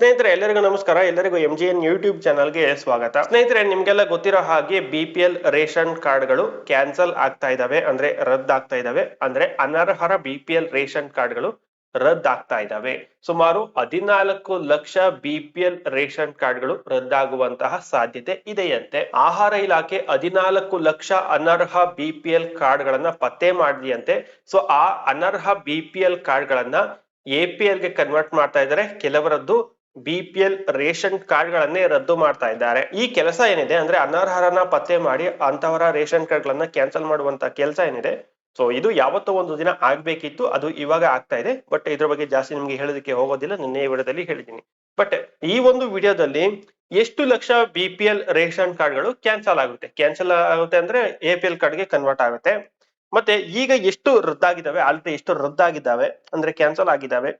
ಸ್ನೇಹಿತರೆ, ಎಲ್ಲರಿಗೂ ನಮಸ್ಕಾರ. ಎಲ್ಲರಿಗೂ ಎಂ ಜಿ ಎನ್ ಯೂಟ್ಯೂಬ್ ಚಾನಲ್ಗೆ ಸ್ವಾಗತ. ಸ್ನೇಹಿತರೆ, ನಿಮ್ಗೆಲ್ಲ ಗೊತ್ತಿರೋ ಹಾಗೆ ಬಿ ಪಿ ಎಲ್ ರೇಷನ್ ಕಾರ್ಡ್ಗಳು ಕ್ಯಾನ್ಸಲ್ ಆಗ್ತಾ ಇದಾವೆ. ಅಂದ್ರೆ ರದ್ದಾಗ್ತಾ ಇದಾವೆ. ಅಂದ್ರೆ ಅನರ್ಹರ ಬಿ ಪಿ ಎಲ್ ರೇಷನ್ ಕಾರ್ಡ್ಗಳು ರದ್ದಾಗ್ತಾ ಇದಾವೆ. ಸುಮಾರು ಹದಿನಾಲ್ಕು ಲಕ್ಷ ಬಿ ಪಿ ಎಲ್ ರೇಷನ್ ಕಾರ್ಡ್ಗಳು ರದ್ದಾಗುವಂತಹ ಸಾಧ್ಯತೆ ಇದೆಯಂತೆ. ಆಹಾರ ಇಲಾಖೆ ಹದಿನಾಲ್ಕು ಲಕ್ಷ ಅನರ್ಹ ಬಿ ಪಿ ಎಲ್ ಕಾರ್ಡ್ಗಳನ್ನ ಪತ್ತೆ ಮಾಡಿದೆಯಂತೆ. ಸೊ, ಆ ಅನರ್ಹ ಬಿ ಪಿ ಎಲ್ ಕಾರ್ಡ್ಗಳನ್ನ ಎ ಪಿ ಎಲ್ಗೆ ಕನ್ವರ್ಟ್ ಮಾಡ್ತಾ ಇದ್ದಾರೆ ಕೆಲವರದ್ದು B P L ration card ಗಳನ್ನೇ ರದ್ದು ಮಾಡ್ತಾ ಇದ್ದಾರೆ. ಈ ಕೆಲಸ ಏನಿದೆ ಅಂದ್ರೆ ಅನರ್ಹರನ್ನ ಪತ್ತೆ ಮಾಡಿ ಅಂತವರ ರೇಷನ್ ಕಾರ್ಡ್ ಗಳನ್ನ ಕ್ಯಾನ್ಸಲ್ ಮಾಡುವಂತ ಕೆಲಸ ಏನಿದೆ. ಸೊ ಇದು ಯಾವತ್ತೋ ಒಂದು ದಿನ ಆಗ್ಬೇಕಿತ್ತು, ಅದು ಇವಾಗ ಆಗ್ತಾ ಇದೆ. ಬಟ್ ಇದ್ರ ಬಗ್ಗೆ ಜಾಸ್ತಿ ನಿಮ್ಗೆ ಹೇಳೋದಕ್ಕೆ ಹೋಗೋದಿಲ್ಲ, ನಿನ್ನೆ ವಿಡಿಯೋದಲ್ಲಿ ಹೇಳಿದ್ದೀನಿ. ಬಟ್ ಈ ಒಂದು ವಿಡಿಯೋದಲ್ಲಿ ಎಷ್ಟು ಲಕ್ಷ ಬಿ ಪಿ ಎಲ್ ರೇಷನ್ ಕಾರ್ಡ್ಗಳು ಕ್ಯಾನ್ಸಲ್ ಆಗುತ್ತೆ. ಕ್ಯಾನ್ಸಲ್ ಆಗುತ್ತೆ ಅಂದ್ರೆ ಎ ಪಿ ಎಲ್ ಕಾರ್ಡ್ಗೆ ಕನ್ವರ್ಟ್ ಆಗುತ್ತೆ. ಮತ್ತೆ ಈಗ ಎಷ್ಟು ರದ್ದಾಗಿದ್ದಾವೆ ಆಲ್ರೆಡಿ ಎಷ್ಟು ರದ್ದಾಗಿದ್ದಾವೆ, ಅಂದ್ರೆ ಕ್ಯಾನ್ಸಲ್ ಆಗಿದ್ದಾವೆ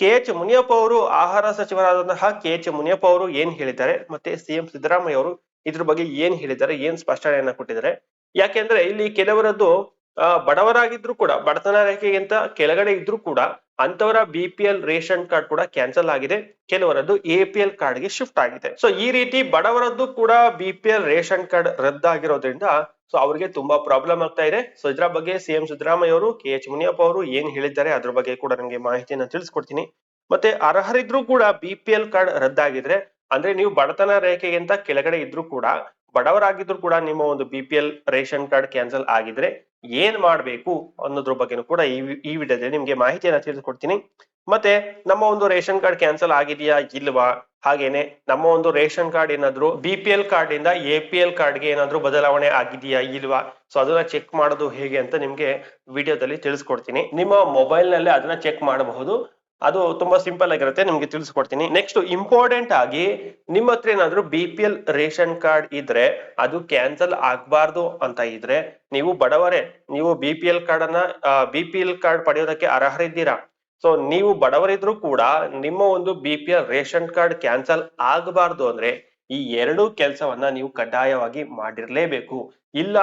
ಕೆ ಎಚ್ ಮುನಿಯಪ್ಪ ಅವರು ಆಹಾರ ಸಚಿವರಾದಂತಹ ಕೆ ಎಚ್ ಮುನಿಯಪ್ಪ ಅವರು ಏನ್ ಹೇಳಿದ್ದಾರೆ, ಮತ್ತೆ ಸಿಎಂ ಸಿದ್ದರಾಮಯ್ಯ ಅವರು ಇದ್ರ ಬಗ್ಗೆ ಏನ್ ಹೇಳಿದ್ದಾರೆ, ಏನ್ ಸ್ಪಷ್ಟನೆಯನ್ನ ಕೊಟ್ಟಿದ್ದಾರೆ. ಯಾಕೆಂದ್ರೆ ಇಲ್ಲಿ ಕೆಲವರದ್ದು ಬಡವರಾಗಿದ್ರು ಕೂಡ, ಬಡತನ ರೇಖೆಗಿಂತ ಕೆಳಗಡೆ ಇದ್ರು ಕೂಡ ಅಂತವರ B P L ration card ಕೂಡ ಕ್ಯಾನ್ಸಲ್ ಆಗಿದೆ, ಕೆಲವರದ್ದು ಎ ಪಿ ಎಲ್ ಕಾರ್ಡ್ಗೆ ಶಿಫ್ಟ್ ಆಗಿದೆ. ಸೊ ಈ ರೀತಿ ಬಡವರದ್ದು ಕೂಡ B P L ration card ರದ್ದಾಗಿರೋದ್ರಿಂದ so ಅವ್ರಿಗೆ ತುಂಬಾ ಪ್ರಾಬ್ಲಮ್ ಆಗ್ತಾ ಇದೆ. ಸೊ ಇದ್ರ ಬಗ್ಗೆ ಸಿಎಂ ಸಿದ್ದರಾಮಯ್ಯ ಅವರು ಕೆ ಎಚ್ ಮುನಿಯಪ್ಪ ಅವರು ಏನ್ ಹೇಳಿದ್ದಾರೆ ಅದ್ರ ಬಗ್ಗೆ ಕೂಡ ನಿಮಗೆ ಮಾಹಿತಿಯನ್ನು ತಿಳಿಸ್ಕೊಡ್ತೀನಿ. ಮತ್ತೆ ಅರ್ಹರಿದ್ರು ಕೂಡ ಬಿ ಪಿ ಎಲ್ ಕಾರ್ಡ್ ರದ್ದಾಗಿದ್ರೆ, ಅಂದ್ರೆ ನೀವು ಬಡತನ ರೇಖೆಗಿಂತ ಕೆಳಗಡೆ ಇದ್ರು ಕೂಡ ಬಡವರಾಗಿದ್ರು ಕೂಡ ನಿಮ್ಮ ಒಂದು B P L ration card cancel ಆಗಿದ್ರೆ ಏನ್ ಮಾಡ್ಬೇಕು ಅನ್ನೋದ್ರ ಬಗ್ಗೆನೂ ಕೂಡ ಈ ಈ ವಿಡಿಯೋದಲ್ಲಿ ನಿಮ್ಗೆ ಮಾಹಿತಿಯನ್ನ ತಿಳಿಸ್ಕೊಡ್ತೀನಿ. ಮತ್ತೆ ನಮ್ಮ ಒಂದು ರೇಷನ್ ಕಾರ್ಡ್ ಕ್ಯಾನ್ಸಲ್ ಆಗಿದೆಯಾ ಇಲ್ವಾ? ಹಾಗೇನೆ ನಮ್ಮ ಒಂದು ರೇಷನ್ ಕಾರ್ಡ್ ಏನಾದ್ರು ಬಿ ಪಿ ಎಲ್ ಕಾರ್ಡ್ ಇಂದ ಎ ಪಿ ಎಲ್ ಕಾರ್ಡ್ಗೆ ಏನಾದ್ರು ಬದಲಾವಣೆ ಆಗಿದೆಯಾ ಇಲ್ವಾ? ಸೊ ಅದನ್ನ ಚೆಕ್ ಮಾಡೋದು ಹೇಗೆ ಅಂತ ನಿಮ್ಗೆ ವಿಡಿಯೋದಲ್ಲಿ ತಿಳಿಸ್ಕೊಡ್ತೀನಿ. ನಿಮ್ಮ ಮೊಬೈಲ್ ನಲ್ಲೇ ಅದನ್ನ ಚೆಕ್ ಮಾಡಬಹುದು. ಅದು ತುಂಬಾ ಸಿಂಪಲ್ ಆಗಿರುತ್ತೆ, ನಿಮ್ಗೆ ತಿಳಿಸ್ಕೊಡ್ತೀನಿ. ನೆಕ್ಸ್ಟ್ ಇಂಪಾರ್ಟೆಂಟ್ ಆಗಿ ನಿಮ್ಮ ಹತ್ರ ಏನಾದ್ರು B P L ration card ಇದ್ರೆ, ಅದು ಕ್ಯಾನ್ಸಲ್ ಆಗ್ಬಾರ್ದು ಅಂತ ಇದ್ರೆ, ನೀವು ಬಡವರೇ, ನೀವು ಬಿ ಪಿ ಎಲ್ ಕಾರ್ಡ್ ಅನ್ನ ಬಿ ಪಿ ಎಲ್ ಕಾರ್ಡ್ ಪಡೆಯೋದಕ್ಕೆ ಅರ್ಹರಿದ್ದೀರಾ ಸೊ ನೀವು ಬಡವರಿದ್ರು ಕೂಡ ನಿಮ್ಮ ಒಂದು B P L ration card cancel ಆಗಬಾರ್ದು ಅಂದ್ರೆ ಈ ಎರಡು ಕೆಲಸವನ್ನ ನೀವು ಕಡ್ಡಾಯವಾಗಿ ಮಾಡಿರ್ಲೇಬೇಕು. ಇಲ್ಲ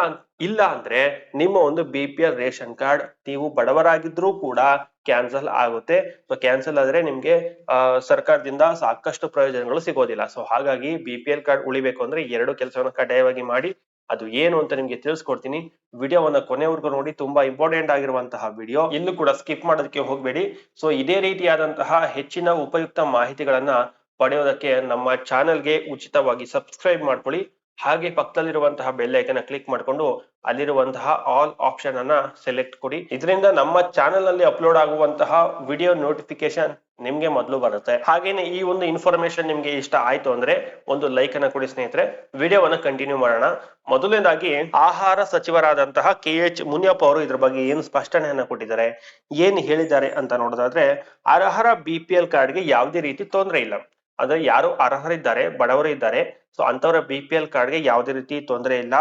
ಇಲ್ಲ ಅಂದ್ರೆ ನಿಮ್ಮ ಒಂದು B P L ration card ನೀವು ಬಡವರಾಗಿದ್ರೂ ಕೂಡ ಕ್ಯಾನ್ಸಲ್ ಆಗುತ್ತೆ. ಸೊ ಕ್ಯಾನ್ಸಲ್ ಆದ್ರೆ ನಿಮ್ಗೆ ಸರ್ಕಾರದಿಂದ ಸಾಕಷ್ಟು ಪ್ರಯೋಜನಗಳು ಸಿಗೋದಿಲ್ಲ. ಸೊ ಹಾಗಾಗಿ ಬಿ ಪಿ ಎಲ್ ಕಾರ್ಡ್ ಉಳಿಬೇಕು ಅಂದ್ರೆ ಎರಡು ಕೆಲಸವನ್ನ ಕಡ್ಡಾಯವಾಗಿ ಮಾಡಿ. ಅದು ಏನು ಅಂತ ನಿಮ್ಗೆ ತಿಳಿಸ್ಕೊಡ್ತೀನಿ. ವಿಡಿಯೋವನ್ನ ಕೊನೆವರೆಗೂ ನೋಡಿ. ತುಂಬಾ ಇಂಪಾರ್ಟೆಂಟ್ ಆಗಿರುವಂತಹ ವಿಡಿಯೋ. ಇಲ್ಲೂ ಕೂಡ ಸ್ಕಿಪ್ ಮಾಡೋದಕ್ಕೆ ಹೋಗ್ಬೇಡಿ. ಸೊ ಇದೇ ರೀತಿಯಾದಂತಹ ಹೆಚ್ಚಿನ ಉಪಯುಕ್ತ ಮಾಹಿತಿಗಳನ್ನ ಪಡೆಯೋದಕ್ಕೆ ನಮ್ಮ ಚಾನೆಲ್ಗೆ ಉಚಿತವಾಗಿ ಸಬ್ಸ್ಕ್ರೈಬ್ ಮಾಡ್ಕೊಳ್ಳಿ. ಹಾಗೆ ಪಕ್ಕದಲ್ಲಿರುವಂತಹ ಬೆಲ್ ಐಕನ್ ಕ್ಲಿಕ್ ಮಾಡಿಕೊಂಡು ಅಲ್ಲಿರುವಂತಹ ಆಲ್ ಆಪ್ಷನ್ ಅನ್ನ ಸೆಲೆಕ್ಟ್ ಕೊಡಿ. ಇದರಿಂದ ನಮ್ಮ ಚಾನೆಲ್ನಲ್ಲಿ ಅಪ್ಲೋಡ್ ಆಗುವಂತಹ ವಿಡಿಯೋ ನೋಟಿಫಿಕೇಶನ್ ನಿಮ್ಗೆ ಮೊದಲು ಬರುತ್ತೆ. ಹಾಗೇನೆ ಈ ಒಂದು ಇನ್ಫಾರ್ಮೇಶನ್ ನಿಮ್ಗೆ ಇಷ್ಟ ಆಯ್ತು ಅಂದ್ರೆ ಒಂದು ಲೈಕ್ ಅನ್ನ ಕೊಡಿ ಸ್ನೇಹಿತರೆ. ವಿಡಿಯೋವನ್ನ ಕಂಟಿನ್ಯೂ ಮಾಡೋಣ. ಮೊದಲನೇದಾಗಿ ಆಹಾರ ಸಚಿವರಾದಂತಹ ಕೆ ಎಚ್ ಮುನಿಯಪ್ಪ ಅವರು ಇದ್ರ ಬಗ್ಗೆ ಏನು ಸ್ಪಷ್ಟನೆಯನ್ನ ಕೊಟ್ಟಿದ್ದಾರೆ, ಏನ್ ಹೇಳಿದ್ದಾರೆ ಅಂತ ನೋಡೋದಾದ್ರೆ, ಅರ್ಹರ ಬಿ ಪಿ ಎಲ್ ಕಾರ್ಡ್ಗೆ ಯಾವುದೇ ರೀತಿ ತೊಂದರೆ ಇಲ್ಲ. ಅಂದ್ರೆ ಯಾರು ಅರ್ಹರಿದ್ದಾರೆ, ಬಡವರು ಇದ್ದಾರೆ. ಸೊ ಅಂತವರ ಬಿ ಪಿ ಎಲ್ ಕಾರ್ಡ್ಗೆ ಯಾವುದೇ ರೀತಿ ತೊಂದರೆ ಇಲ್ಲ.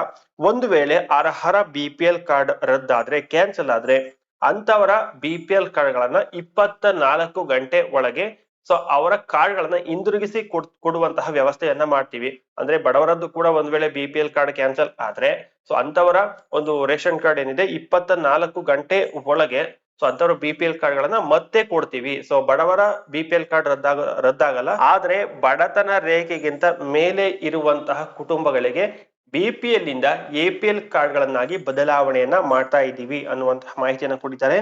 ಒಂದು ವೇಳೆ ಅರ್ಹರ ಬಿ ಪಿ ಎಲ್ ಕಾರ್ಡ್ ರದ್ದಾದ್ರೆ ಕ್ಯಾನ್ಸಲ್ ಆದ್ರೆ ಅಂತವರ ಬಿ ಪಿ ಎಲ್ ಕಾರ್ಡ್ ಗಳನ್ನ ಇಪ್ಪತ್ತ ನಾಲ್ಕು ಗಂಟೆ ಒಳಗೆ ಸೊ ಅವರ ಕಾರ್ಡ್ ಗಳನ್ನ ಹಿಂದಿರುಗಿಸಿ ಕೊಡ್, ಕೊಡುವಂತಹ ವ್ಯವಸ್ಥೆಯನ್ನ ಮಾಡ್ತೀವಿ. ಅಂದ್ರೆ ಬಡವರದ್ದು ಕೂಡ ಒಂದ್ ವೇಳೆ B P L card cancel ಆದ್ರೆ ಸೊ ಅಂತವರ ಒಂದು ರೇಷನ್ ಕಾರ್ಡ್ ಏನಿದೆ ಇಪ್ಪತ್ತ ನಾಲ್ಕು ಗಂಟೆ ಒಳಗೆ ಸೊ ಅಂತವ್ರ ಬಿ ಪಿ ಎಲ್ ಕಾರ್ಡ್ ಗಳನ್ನ ಮತ್ತೆ ಕೊಡ್ತೀವಿ. ಸೊ ಬಡವರ ಬಿ ಪಿ ಎಲ್ ಕಾರ್ಡ್ ರದ್ದಾಗ, ರದ್ದಾಗಲ್ಲ. ಆದ್ರೆ ಬಡತನ ರೇಖೆಗಿಂತ ಮೇಲೆ ಇರುವಂತಹ ಕುಟುಂಬಗಳಿಗೆ ಬಿ ಪಿ ಎಲ್ ಇಂದ ಎ ಪಿ ಎಲ್ ಕಾರ್ಡ್ ಗಳನ್ನಾಗಿ ಬದಲಾವಣೆಯನ್ನ ಮಾಡ್ತಾ ಇದ್ದೀವಿ ಅನ್ನುವಂತಹ ಮಾಹಿತಿಯನ್ನ ಕೊಟ್ಟಿದ್ದಾರೆ.